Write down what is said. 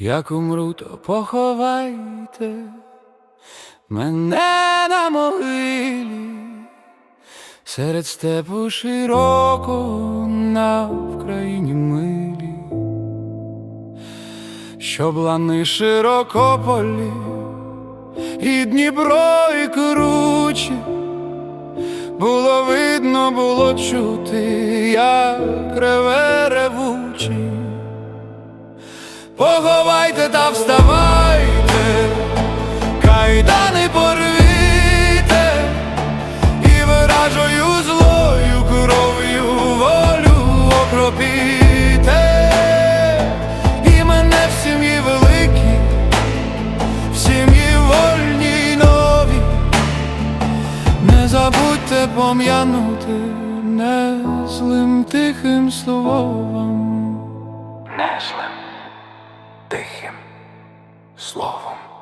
Як умру, то поховайте мене на могилі, серед степу широкого на Вкраїні милі, щоб лани широкополі, і Дніпро, і кручі, було видно, було чути, як реве ревучий. Поховайте та вставайте, кайдани порвіте, і виражою злою кров'ю волю окропіте, і мене в сім'ї великій, в сім'ї вольній новій, не забудьте пом'янути не злим тихим словом. Неслим тихим словом.